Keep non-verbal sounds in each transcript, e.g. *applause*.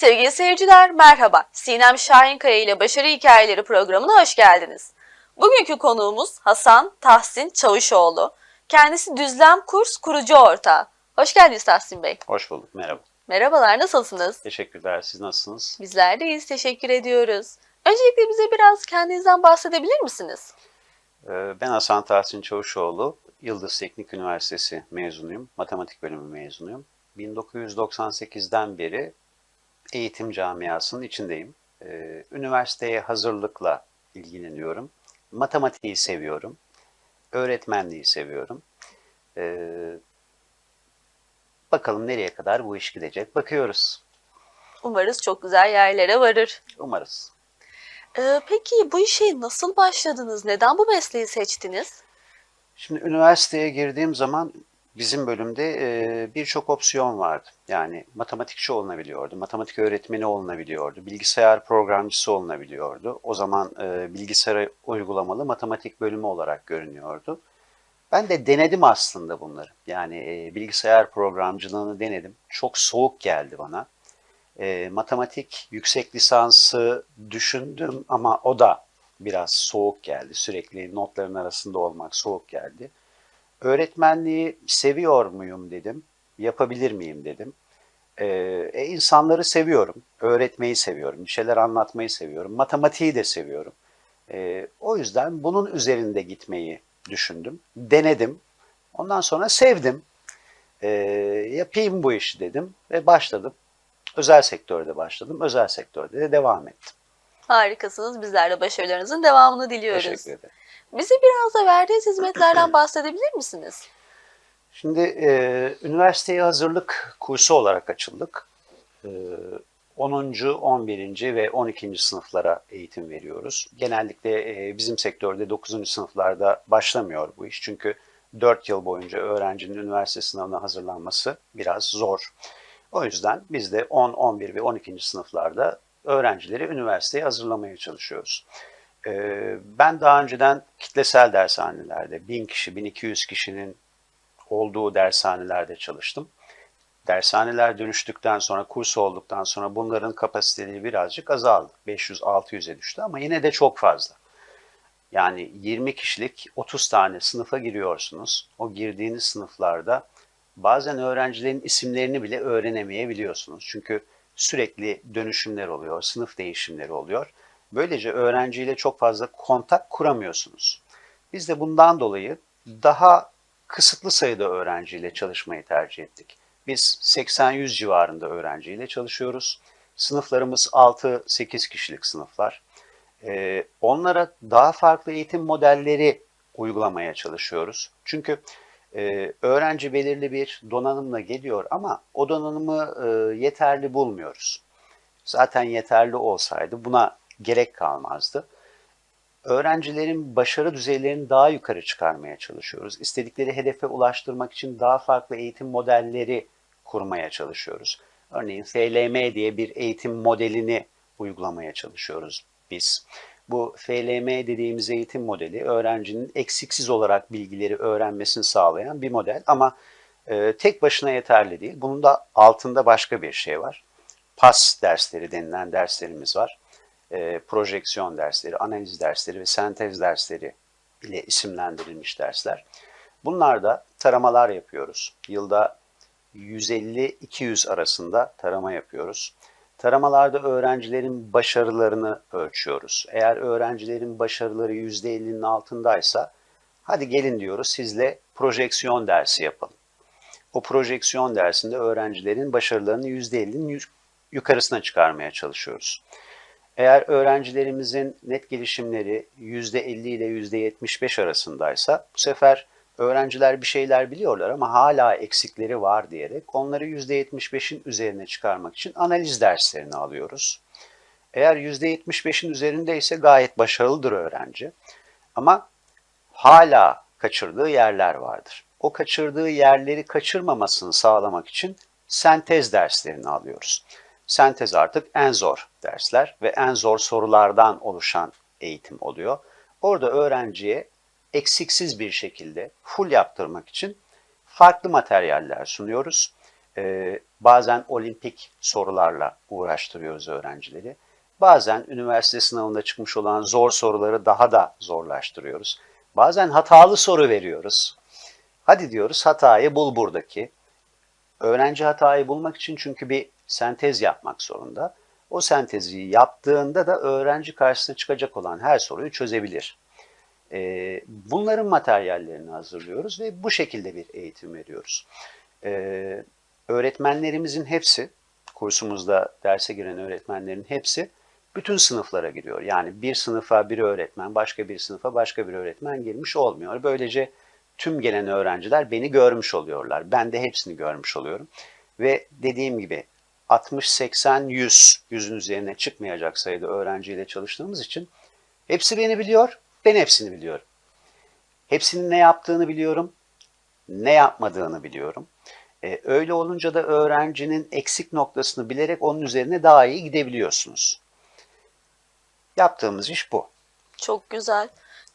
Sevgili seyirciler merhaba. Sinem Şahinkaya ile Başarı Hikayeleri programına hoş geldiniz. Bugünkü konuğumuz Hasan Tahsin Çavuşoğlu. Kendisi Düzlem Kurs kurucu ortağı. Hoş geldiniz Tahsin Bey. Hoş bulduk, merhaba. Merhabalar, nasılsınız? Teşekkürler, siz nasılsınız? Bizler de iyiyiz, teşekkür ediyoruz. Öncelikle bize biraz kendinizden bahsedebilir misiniz? Ee, Ben Hasan Tahsin Çavuşoğlu, Yıldız Teknik Üniversitesi mezunuyum, matematik bölümü mezunuyum. 1998'den beri eğitim camiasının içindeyim. Ee, Üniversiteye hazırlıkla ilgileniyorum. Matematiği seviyorum, öğretmenliği seviyorum. Ee, Bakalım nereye kadar bu iş gidecek, bakıyoruz. Umarız çok güzel yerlere varır. Umarız. Ee, peki bu işe nasıl başladınız? Neden bu mesleği seçtiniz? Şimdi üniversiteye girdiğim zaman bizim bölümde e, birçok opsiyon vardı. Yani matematikçi olunabiliyordu, matematik öğretmeni olunabiliyordu, bilgisayar programcısı olunabiliyordu. O zaman e, bilgisayara uygulamalı matematik bölümü olarak görünüyordu. Ben de denedim aslında bunları. Yani e, bilgisayar programcılığını denedim. Çok soğuk geldi bana. E, matematik yüksek lisansı düşündüm ama o da biraz soğuk geldi. Sürekli notların arasında olmak soğuk geldi. Öğretmenliği seviyor muyum dedim. Yapabilir miyim dedim. E, e, insanları seviyorum. Öğretmeyi seviyorum. Bir şeyler anlatmayı seviyorum. Matematiği de seviyorum. E, o yüzden bunun üzerinde gitmeyi düşündüm. Denedim. Ondan sonra sevdim. E, yapayım bu işi dedim ve başladım. Özel sektörde başladım. Özel sektörde de devam ettim. Harikasınız. Bizler de başarılarınızın devamını diliyoruz. Teşekkür ederim. Bize biraz da verdiğiniz hizmetlerden *clears throat* bahsedebilir misiniz? Şimdi e, üniversiteye hazırlık kursu olarak açıldık. E, 10. 11. ve 12. sınıflara eğitim veriyoruz. Genellikle e, bizim sektörde 9. sınıflarda başlamıyor bu iş. Çünkü 4 yıl boyunca öğrencinin üniversite sınavına hazırlanması biraz zor. O yüzden biz de 10, 11 ve 12. sınıflarda öğrencileri üniversiteye hazırlamaya çalışıyoruz. Ee, Ben daha önceden kitlesel dershanelerde 1000 kişi, 1200 kişinin olduğu dershanelerde çalıştım. Dershaneler dönüştükten sonra, kurs olduktan sonra bunların kapasiteleri birazcık azaldı. 500-600'e düştü ama yine de çok fazla. Yani 20 kişilik 30 tane sınıfa giriyorsunuz. O girdiğiniz sınıflarda bazen öğrencilerin isimlerini bile öğrenemeyebiliyorsunuz. Çünkü sürekli dönüşümler oluyor, sınıf değişimleri oluyor. Böylece öğrenciyle çok fazla kontak kuramıyorsunuz. Biz de bundan dolayı daha kısıtlı sayıda öğrenciyle çalışmayı tercih ettik. Biz 80-100 civarında öğrenciyle çalışıyoruz. Sınıflarımız 6-8 kişilik sınıflar. Ee, onlara daha farklı eğitim modelleri uygulamaya çalışıyoruz. Çünkü e, öğrenci belirli bir donanımla geliyor ama o donanımı e, yeterli bulmuyoruz. Zaten yeterli olsaydı buna gerek kalmazdı. Öğrencilerin başarı düzeylerini daha yukarı çıkarmaya çalışıyoruz. İstedikleri hedefe ulaştırmak için daha farklı eğitim modelleri kurmaya çalışıyoruz. Örneğin FLM diye bir eğitim modelini uygulamaya çalışıyoruz biz. Bu FLM dediğimiz eğitim modeli öğrencinin eksiksiz olarak bilgileri öğrenmesini sağlayan bir model ama e, tek başına yeterli değil. Bunun da altında başka bir şey var. PAS dersleri denilen derslerimiz var. E, projeksiyon dersleri, analiz dersleri ve sentez dersleri ile isimlendirilmiş dersler. Bunlarda taramalar yapıyoruz. Yılda 150-200 arasında tarama yapıyoruz. Taramalarda öğrencilerin başarılarını ölçüyoruz. Eğer öğrencilerin başarıları %50'nin altındaysa hadi gelin diyoruz sizle projeksiyon dersi yapalım. O projeksiyon dersinde öğrencilerin başarılarını %50'nin yukarısına çıkarmaya çalışıyoruz. Eğer öğrencilerimizin net gelişimleri %50 ile %75 arasındaysa bu sefer öğrenciler bir şeyler biliyorlar ama hala eksikleri var diyerek onları %75'in üzerine çıkarmak için analiz derslerini alıyoruz. Eğer %75'in üzerindeyse gayet başarılıdır öğrenci. Ama hala kaçırdığı yerler vardır. O kaçırdığı yerleri kaçırmamasını sağlamak için sentez derslerini alıyoruz. Sentez artık en zor dersler ve en zor sorulardan oluşan eğitim oluyor. Orada öğrenciye eksiksiz bir şekilde full yaptırmak için farklı materyaller sunuyoruz. Ee, bazen olimpik sorularla uğraştırıyoruz öğrencileri. Bazen üniversite sınavında çıkmış olan zor soruları daha da zorlaştırıyoruz. Bazen hatalı soru veriyoruz. Hadi diyoruz hatayı bul buradaki. Öğrenci hatayı bulmak için çünkü bir sentez yapmak zorunda. O sentezi yaptığında da öğrenci karşısına çıkacak olan her soruyu çözebilir. Ee, bunların materyallerini hazırlıyoruz ve bu şekilde bir eğitim veriyoruz. Ee, öğretmenlerimizin hepsi, kursumuzda derse giren öğretmenlerin hepsi bütün sınıflara giriyor. Yani bir sınıfa bir öğretmen, başka bir sınıfa başka bir öğretmen girmiş olmuyor. Böylece tüm gelen öğrenciler beni görmüş oluyorlar. Ben de hepsini görmüş oluyorum. Ve dediğim gibi 60, 80, 100, 100'ün üzerine çıkmayacak sayıda öğrenciyle çalıştığımız için hepsi beni biliyor, ben hepsini biliyorum. Hepsinin ne yaptığını biliyorum, ne yapmadığını biliyorum. Ee, öyle olunca da öğrencinin eksik noktasını bilerek onun üzerine daha iyi gidebiliyorsunuz. Yaptığımız iş bu. Çok güzel.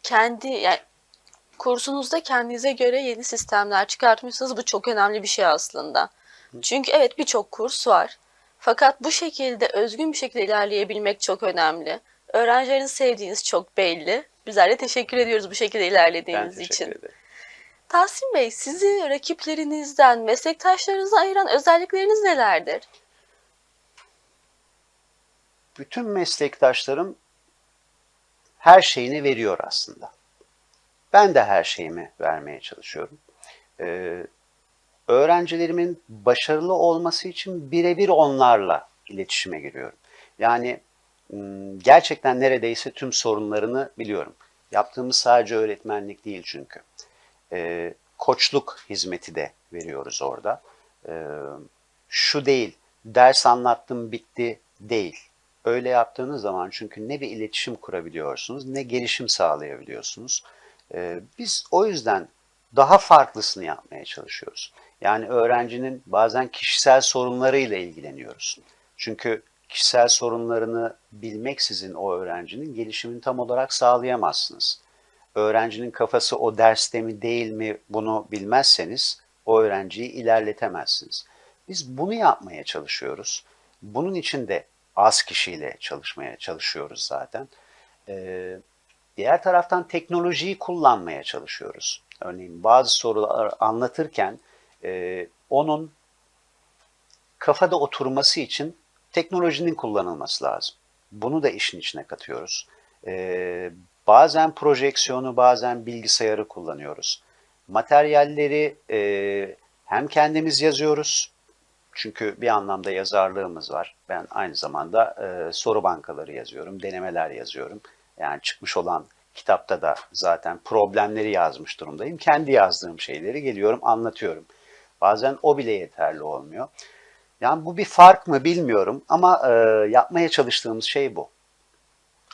Kendi yani kursunuzda kendinize göre yeni sistemler çıkartmışsınız. Bu çok önemli bir şey aslında. Çünkü evet birçok kurs var. Fakat bu şekilde özgün bir şekilde ilerleyebilmek çok önemli. Öğrencilerin sevdiğiniz çok belli. Bizler de teşekkür ediyoruz bu şekilde Ben ilerlediğiniz teşekkür için. ederim. Tahsin Bey, sizi rakiplerinizden, meslektaşlarınızdan ayıran özellikleriniz nelerdir? bütün meslektaşlarım her şeyini veriyor aslında. Ben de her şeyimi vermeye çalışıyorum. Ee, öğrencilerimin başarılı olması için birebir onlarla iletişime giriyorum. Yani gerçekten neredeyse tüm sorunlarını biliyorum. Yaptığımız sadece öğretmenlik değil çünkü. Ee, koçluk hizmeti de veriyoruz orada. Ee, şu değil, ders anlattım bitti değil. Öyle yaptığınız zaman çünkü ne bir iletişim kurabiliyorsunuz ne gelişim sağlayabiliyorsunuz. Ee, biz o yüzden daha farklısını yapmaya çalışıyoruz. Yani öğrencinin bazen kişisel sorunlarıyla ilgileniyoruz. Çünkü kişisel sorunlarını bilmeksizin o öğrencinin gelişimini tam olarak sağlayamazsınız. Öğrencinin kafası o derste mi değil mi bunu bilmezseniz o öğrenciyi ilerletemezsiniz. Biz bunu yapmaya çalışıyoruz. Bunun için de az kişiyle çalışmaya çalışıyoruz zaten. Ee, diğer taraftan teknolojiyi kullanmaya çalışıyoruz. Örneğin bazı sorular anlatırken e, onun kafada oturması için teknolojinin kullanılması lazım. Bunu da işin içine katıyoruz. Ee, bazen projeksiyonu, bazen bilgisayarı kullanıyoruz. Materyalleri e, hem kendimiz yazıyoruz, çünkü bir anlamda yazarlığımız var. Ben aynı zamanda e, soru bankaları yazıyorum, denemeler yazıyorum. Yani çıkmış olan kitapta da zaten problemleri yazmış durumdayım. Kendi yazdığım şeyleri geliyorum anlatıyorum. Bazen o bile yeterli olmuyor. Yani bu bir fark mı bilmiyorum ama e, yapmaya çalıştığımız şey bu.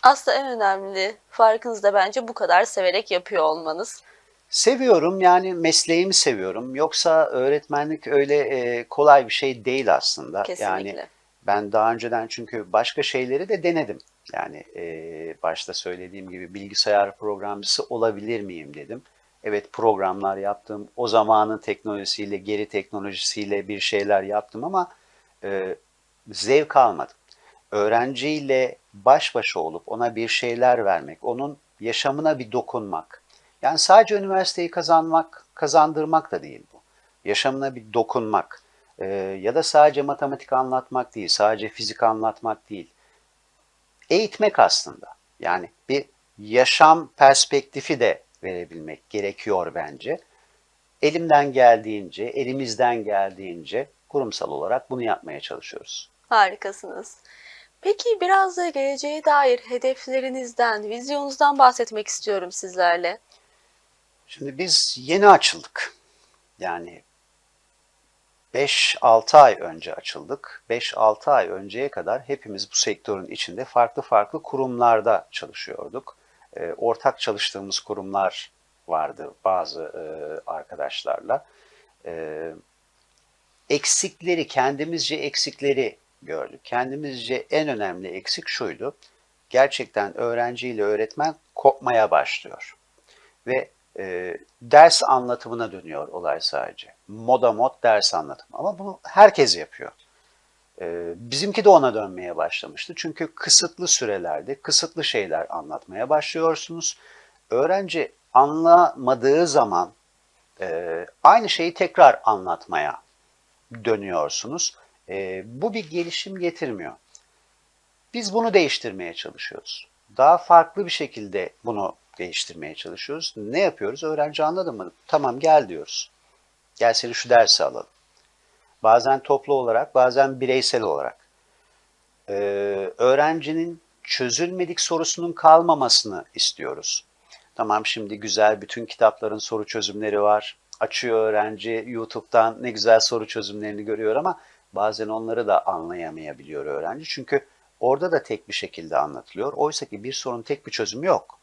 Aslında en önemli farkınız da bence bu kadar severek yapıyor olmanız. Seviyorum yani mesleğimi seviyorum. Yoksa öğretmenlik öyle e, kolay bir şey değil aslında. Kesinlikle. Yani ben daha önceden çünkü başka şeyleri de denedim. Yani e, başta söylediğim gibi bilgisayar programcısı olabilir miyim dedim. Evet programlar yaptım. O zamanın teknolojisiyle, geri teknolojisiyle bir şeyler yaptım ama e, zevk almadım. Öğrenciyle baş başa olup ona bir şeyler vermek, onun yaşamına bir dokunmak. Yani sadece üniversiteyi kazanmak, kazandırmak da değil bu. Yaşamına bir dokunmak. E, ya da sadece matematik anlatmak değil, sadece fizik anlatmak değil. Eğitmek aslında. Yani bir yaşam perspektifi de verebilmek gerekiyor bence. Elimden geldiğince, elimizden geldiğince kurumsal olarak bunu yapmaya çalışıyoruz. Harikasınız. Peki biraz da geleceğe dair hedeflerinizden, vizyonunuzdan bahsetmek istiyorum sizlerle. Şimdi biz yeni açıldık. Yani 5-6 ay önce açıldık. 5-6 ay önceye kadar hepimiz bu sektörün içinde farklı farklı kurumlarda çalışıyorduk. E, ortak çalıştığımız kurumlar vardı bazı e, arkadaşlarla. E, eksikleri, kendimizce eksikleri gördük. Kendimizce en önemli eksik şuydu. Gerçekten öğrenciyle öğretmen kopmaya başlıyor. Ve e, ders anlatımına dönüyor olay sadece. Moda mod ders anlatımı. Ama bunu herkes yapıyor. Ee, bizimki de ona dönmeye başlamıştı. Çünkü kısıtlı sürelerde kısıtlı şeyler anlatmaya başlıyorsunuz. Öğrenci anlamadığı zaman e, aynı şeyi tekrar anlatmaya dönüyorsunuz. E, bu bir gelişim getirmiyor. Biz bunu değiştirmeye çalışıyoruz. Daha farklı bir şekilde bunu değiştirmeye çalışıyoruz. Ne yapıyoruz? Öğrenci anladı mı? Tamam gel diyoruz. Gel seni şu dersi alalım. Bazen toplu olarak, bazen bireysel olarak. Ee, öğrencinin çözülmedik sorusunun kalmamasını istiyoruz. Tamam şimdi güzel bütün kitapların soru çözümleri var. Açıyor öğrenci YouTube'dan ne güzel soru çözümlerini görüyor ama bazen onları da anlayamayabiliyor öğrenci. Çünkü orada da tek bir şekilde anlatılıyor. Oysa ki bir sorunun tek bir çözümü yok.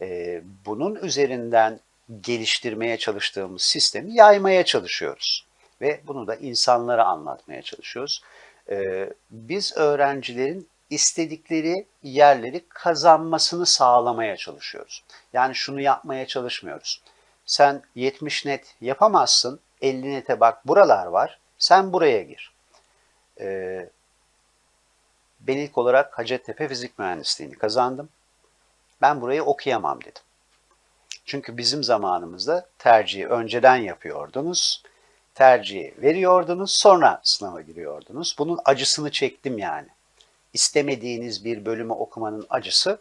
Ee, bunun üzerinden geliştirmeye çalıştığımız sistemi yaymaya çalışıyoruz. Ve bunu da insanlara anlatmaya çalışıyoruz. Ee, biz öğrencilerin istedikleri yerleri kazanmasını sağlamaya çalışıyoruz. Yani şunu yapmaya çalışmıyoruz. Sen 70 net yapamazsın, 50 nete bak buralar var, sen buraya gir. Ee, ben ilk olarak Hacettepe Fizik Mühendisliğini kazandım. Ben burayı okuyamam dedim. Çünkü bizim zamanımızda tercihi önceden yapıyordunuz. Tercihi veriyordunuz, sonra sınava giriyordunuz. Bunun acısını çektim yani. İstemediğiniz bir bölümü okumanın acısı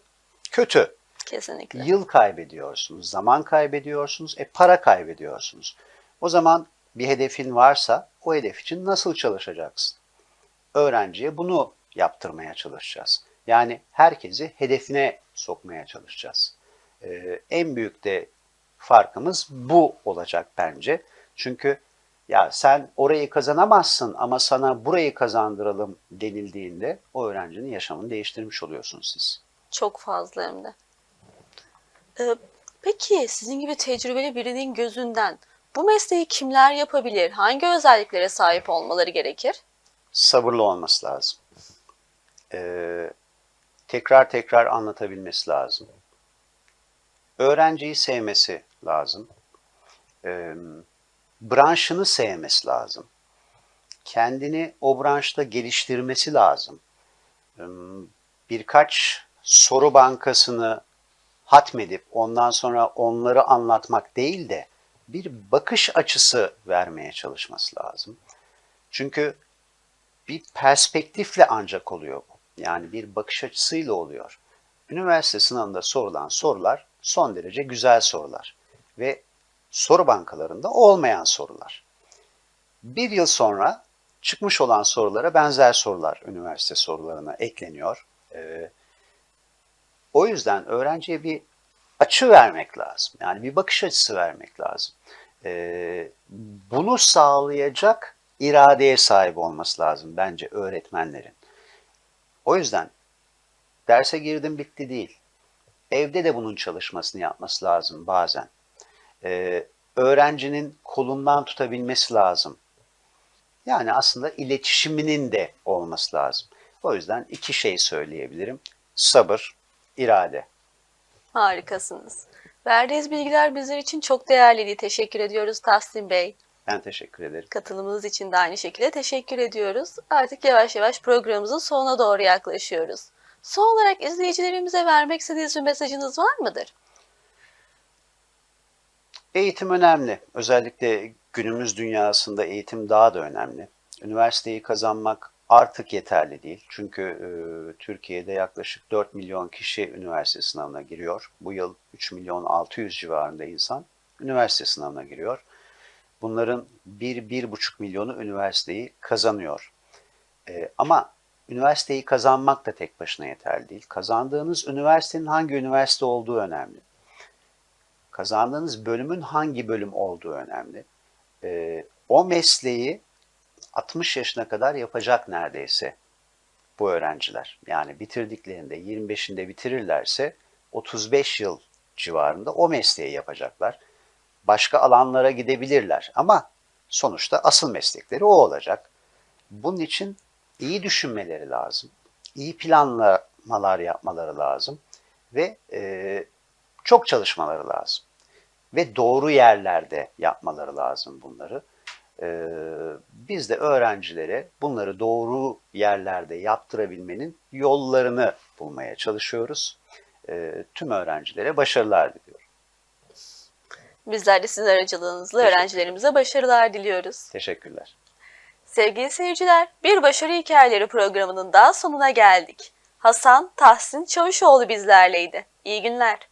kötü. Kesinlikle. Yıl kaybediyorsunuz, zaman kaybediyorsunuz, e para kaybediyorsunuz. O zaman bir hedefin varsa o hedef için nasıl çalışacaksın? Öğrenciye bunu yaptırmaya çalışacağız. Yani herkesi hedefine sokmaya çalışacağız. Ee, en büyük de farkımız bu olacak bence. Çünkü ya sen orayı kazanamazsın ama sana burayı kazandıralım denildiğinde o öğrencinin yaşamını değiştirmiş oluyorsunuz siz. Çok fazla hem de. Ee, peki sizin gibi tecrübeli birinin gözünden bu mesleği kimler yapabilir? Hangi özelliklere sahip olmaları gerekir? Sabırlı olması lazım. Ee, tekrar tekrar anlatabilmesi lazım. Öğrenciyi sevmesi lazım. Ee, branşını sevmesi lazım. Kendini o branşta geliştirmesi lazım. Ee, birkaç soru bankasını hatmedip ondan sonra onları anlatmak değil de bir bakış açısı vermeye çalışması lazım. Çünkü bir perspektifle ancak oluyor bu. Yani bir bakış açısıyla oluyor. Üniversite sınavında sorulan sorular son derece güzel sorular ve soru bankalarında olmayan sorular. Bir yıl sonra çıkmış olan sorulara benzer sorular üniversite sorularına ekleniyor. Ee, o yüzden öğrenciye bir açı vermek lazım. Yani bir bakış açısı vermek lazım. Ee, bunu sağlayacak iradeye sahip olması lazım bence öğretmenlerin. O yüzden derse girdim bitti değil. Evde de bunun çalışmasını yapması lazım bazen. Ee, öğrencinin kolundan tutabilmesi lazım. Yani aslında iletişiminin de olması lazım. O yüzden iki şey söyleyebilirim. Sabır, irade. Harikasınız. Verdiğiniz bilgiler bizler için çok değerliydi. Teşekkür ediyoruz Tahsin Bey. Ben teşekkür ederim. Katılımınız için de aynı şekilde teşekkür ediyoruz. Artık yavaş yavaş programımızın sonuna doğru yaklaşıyoruz. Son olarak izleyicilerimize vermek istediğiniz bir mesajınız var mıdır? Eğitim önemli. Özellikle günümüz dünyasında eğitim daha da önemli. Üniversiteyi kazanmak artık yeterli değil. Çünkü e, Türkiye'de yaklaşık 4 milyon kişi üniversite sınavına giriyor. Bu yıl 3 milyon 600 civarında insan üniversite sınavına giriyor. Bunların 1-1,5 milyonu üniversiteyi kazanıyor. E, ama üniversiteyi kazanmak da tek başına yeterli değil. Kazandığınız üniversitenin hangi üniversite olduğu önemli. Kazandığınız bölümün hangi bölüm olduğu önemli. E, o mesleği 60 yaşına kadar yapacak neredeyse bu öğrenciler. Yani bitirdiklerinde 25'inde bitirirlerse 35 yıl civarında o mesleği yapacaklar. Başka alanlara gidebilirler ama sonuçta asıl meslekleri o olacak. Bunun için iyi düşünmeleri lazım. iyi planlamalar yapmaları lazım ve e, çok çalışmaları lazım. Ve doğru yerlerde yapmaları lazım bunları. Ee, biz de öğrencilere bunları doğru yerlerde yaptırabilmenin yollarını bulmaya çalışıyoruz. Ee, tüm öğrencilere başarılar diliyorum. Bizler de sizin aracılığınızla öğrencilerimize başarılar diliyoruz. Teşekkürler. Sevgili seyirciler, Bir Başarı Hikayeleri programının daha sonuna geldik. Hasan Tahsin Çavuşoğlu bizlerleydi. İyi günler.